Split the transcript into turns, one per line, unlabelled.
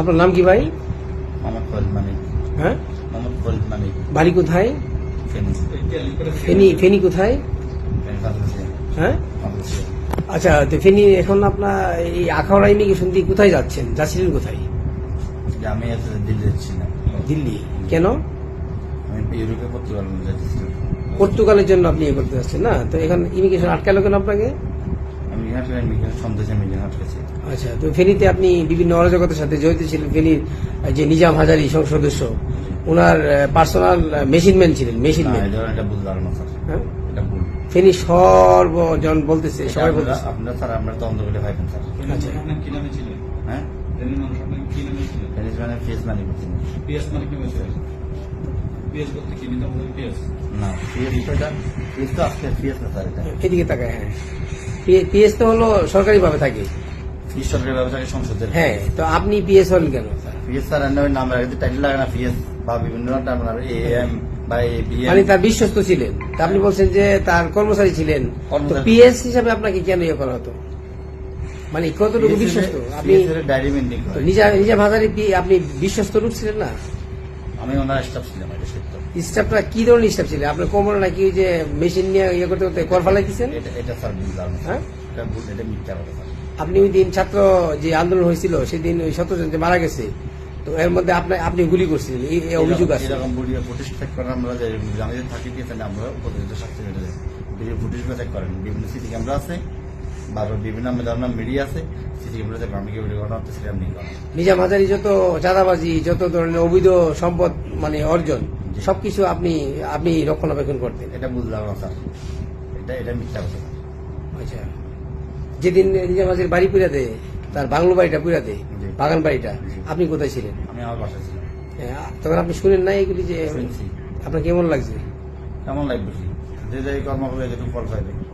আপনার নাম কি ভাই?
মোহাম্মদ ফরিদ মানিক।
হ্যাঁ?
মোহাম্মদ ফরিদ মানিক।
বাড়ি কোথায়?
ফেনী।
ফেনি ফেনি কোথায়? হ্যাঁ? আচ্ছা তো ফেনি এখন আপনার এই আখাউড়া ইমিগ্রেশন দিয়ে কোথায় যাচ্ছেন? যাচ্ছিলেন কোথায়?
আমি দিল্লি যাচ্ছি না।
দিল্লি। কেন?
আমি ইউরোপে পর্তুগাল যাচ্ছি।
পর্তুগালের জন্য আপনি ইয়ে করতে যাচ্ছেন না? তো এখানে ইমিগ্রেশন আটকালো কেন আপনাকে?
এখানে সন্দেশে আমি এখানে আটকেছি
আচ্ছা তো ফেনীতে আপনি বিভিন্ন অরাজকতার সাথে জড়িত ছিলেন ফেনীর যে নিজাম হাজারি সংসদ সদস্য ওনার পার্সোনাল মেশিনম্যান ছিলেন
না
মেশিনম্যান
এটা এটা ভুল ধারণা স্যার।
হ্যাঁ?
এটা ভুল।
ফেনী সর্বজন বলতেছে সবাই বলতেছে।
আপনারা স্যার আমরা করে ভাইবেন স্যার।
আচ্ছা।
কি নামে ছিলেন
হ্যাঁ?
এদিকে তাকায় হ্যাঁ। পিএস তো হলো সরকারি ভাবে থাকে
ব্যবসাকে সংসদের।
হ্যাঁ তো আপনি পিএস হলেন কেন?
ফিএস স্যার নামে নাম রাখতে টাইটেল লাগে না ফিএস বা বিভিন্ন নাম এ এম বা এ বি
মানে তার বিশ্বস্ত ছিলেন। তা আপনি বলছেন যে তার কর্মচারী ছিলেন। পিএস হিসাবে আপনাকে কেন ইয়ে করা হতো? মানে কতটুকু বিশ্বস্ত? আপনি
ডায়েরি মেনটেন
তো
করে।
নিজা নিজা আপনি বিশ্বস্ত রূপ ছিলেন না?
আমি ওনার স্টাফ ছিলাম এটা সত্য।
স্টাফটা কি ধরনের স্টাফ ছিলেন আপনার কোমর নাকি ওই যে মেশিন নিয়ে ইয়ে করতে করতে কর ফালাই দিচ্ছেন
এটা এটা স্যার ভুল ধারণা
হ্যাঁ?
এটা ভুল এটা মিথ্যা কথা স্যার
আপনি ওই দিন ছাত্র যে আন্দোলন হয়েছিল সেদিন ওই সতেরো জন যে মারা গেছে তো এর মধ্যে আপনি আপনি গুলি করছিলেন এই এই অভিযোগ আছে।
এরকম ফুটেজ চেক করেন আমরা যে আমাদের থাকি দিয়েছেন আমরা প্রতিনিধিত্ব শাস্তি মেটে দেয় ফুটেজ চেক করেন। বিভিন্ন সিসি ক্যামেরা আছে বা বিভিন্ন মিডিয়া আছে। আমি সেটা আপনি
নিজাম হাজারি যত চাঁদাবাজি যত ধরনের অবৈধ সম্পদ মানে অর্জন। সবকিছু আপনি আপনি রক্ষণাবেক্ষণ করতেন।
এটা ভুল ধারণা স্যার। এটা এটা মিথ্যা কথা।
আচ্ছা। যেদিন নিজাম হাজারি বাড়ি পুরা দেয় তার বাংলো বাড়িটা পুরা দেয় বাগান বাড়িটা আপনি কোথায় ছিলেন?
আমি আমার বাসায় ছিলাম।
হ্যাঁ, তখন আপনি শুনেন না এগুলি যে আপনার কেমন লাগছে?
কেমন লাগবে? যে যাই কর্ম করে যেটুকু ফল পাইবে।